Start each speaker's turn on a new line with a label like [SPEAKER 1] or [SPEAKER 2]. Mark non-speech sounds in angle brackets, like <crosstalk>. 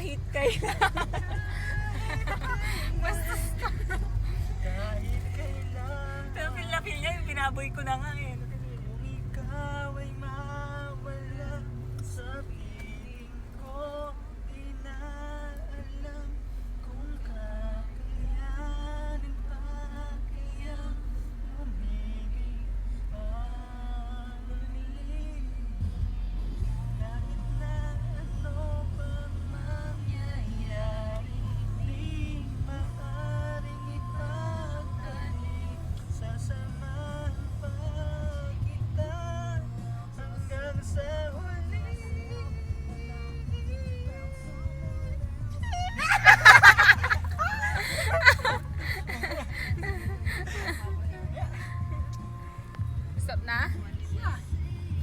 [SPEAKER 1] <laughs> Kahit kailan.
[SPEAKER 2] Pero feel na feel niya, yung pinaboy ko na nga eh. Stop na? Yeah.